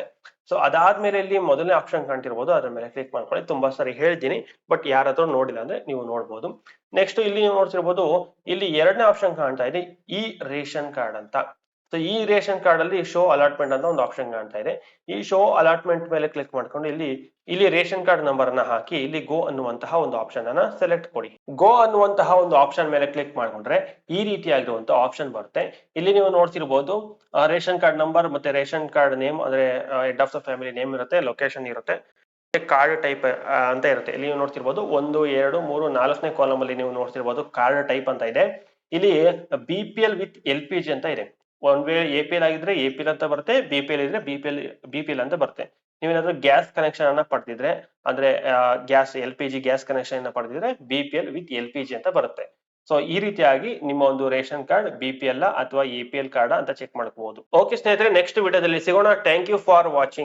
ಸೊ ಅದಾದ್ಮೇಲೆ ಇಲ್ಲಿ ಮೊದಲನೇ ಆಪ್ಷನ್ ಕಾಣ್ತಿರ್ಬೋದು ಅದ್ರ ಮೇಲೆ ಕ್ಲಿಕ್ ಮಾಡ್ಕೊಳ್ಳಿ. ತುಂಬಾ ಸರಿ ಹೇಳ್ತೀನಿ. ಬಟ್ ಯಾರಾದ್ರೂ ನೋಡಿಲ್ಲ ಅಂದ್ರೆ ನೀವು ನೋಡ್ಬೋದು. ನೆಕ್ಸ್ಟ್ ಇಲ್ಲಿ ನೀವು ನೋಡ್ತಿರ್ಬೋದು. ಇಲ್ಲಿ ಎರಡನೇ ಆಪ್ಷನ್ ಕಾಣ್ತಾ ಇದೆ. ಈ ರೇಷನ್ ಕಾರ್ಡ್ ಅಂತ. ಸೊ ಈ ರೇಷನ್ ಕಾರ್ಡ್ ಅಲ್ಲಿ ಶೋ ಅಲಾಟ್ಮೆಂಟ್ ಅಂತ ಒಂದು ಆಪ್ಷನ್ ಕಾಣ್ತಾ ಇದೆ. ಈ ಶೋ ಅಲಾಟ್ಮೆಂಟ್ ಮೇಲೆ ಕ್ಲಿಕ್ ಮಾಡ್ಕೊಂಡು ಇಲ್ಲಿ ಇಲ್ಲಿ ರೇಷನ್ ಕಾರ್ಡ್ ನಂಬರ್ ಅನ್ನ ಹಾಕಿ, ಇಲ್ಲಿ ಗೋ ಅನ್ನುವಂತಹ ಒಂದು ಆಪ್ಷನ್ ಅನ್ನ ಸೆಲೆಕ್ಟ್ ಕೊಡಿ. ಗೋ ಅನ್ನುವಂತಹ ಒಂದು ಆಪ್ಷನ್ ಮೇಲೆ ಕ್ಲಿಕ್ ಮಾಡ್ಕೊಂಡ್ರೆ ಈ ರೀತಿಯಾಗಿರುವಂತಹ ಆಪ್ಷನ್ ಬರುತ್ತೆ. ಇಲ್ಲಿ ನೀವು ನೋಡ್ತಿರ್ಬೋದು ರೇಷನ್ ಕಾರ್ಡ್ ನಂಬರ್ ಮತ್ತೆ ರೇಷನ್ ಕಾರ್ಡ್ ನೇಮ್ ಅಂದ್ರೆ head of the family name ಇರುತ್ತೆ ಲೊಕೇಶನ್ ಇರುತ್ತೆ ಕಾರ್ಡ್ ಟೈಪ್ ಅಂತ ಇರುತ್ತೆ. ಇಲ್ಲಿ ನೀವು ನೋಡ್ತಿರ್ಬೋದು, ಒಂದು, ಎರಡು, ಮೂರು, ನಾಲ್ಕನೇ ಕಾಲಮ್ ಅಲ್ಲಿ ನೀವು ನೋಡ್ತಿರ್ಬೋದು ಕಾರ್ಡ್ ಟೈಪ್ ಅಂತ ಇದೆ. ಇಲ್ಲಿ B P L with L P G ಅಂತ ಇದೆ. ಒಂದ್ ವೇ ಎ ಪಿ ಎಲ್ ಆಗಿದ್ರೆ ಎ ಪಿ ಎಲ್ ಅಂತ ಬರುತ್ತೆ ಬಿ ಪಿ ಎಲ್ ಇದ್ರೆ B P L B P L ಅಂತ ಬರುತ್ತೆ. ನೀವೇನಾದ್ರೂ ಗ್ಯಾಸ್ ಕನೆಕ್ಷನ್ ಅನ್ನ ಪಡೆದಿದ್ರೆ, ಅಂದ್ರೆ gas L P G gas connection ಅನ್ನ ಪಡೆದಿದ್ರೆ B P L with L P G ಅಂತ ಬರುತ್ತೆ. ಸೊ ಈ ರೀತಿಯಾಗಿ ನಿಮ್ಮ ಒಂದು ration card B P L ಅಥವಾ ಎ ಪಿ ಎಲ್ ಕಾರ್ಡ್ ಅಂತ ಚೆಕ್ ಮಾಡ್ಕೋಬಹುದು ಓಕೆ ಸ್ನೇಹಿತರೆ ನೆಕ್ಸ್ಟ್ ವಿಡಿಯೋದಲ್ಲಿ ಸಿಗೋಣ. Thank you for watching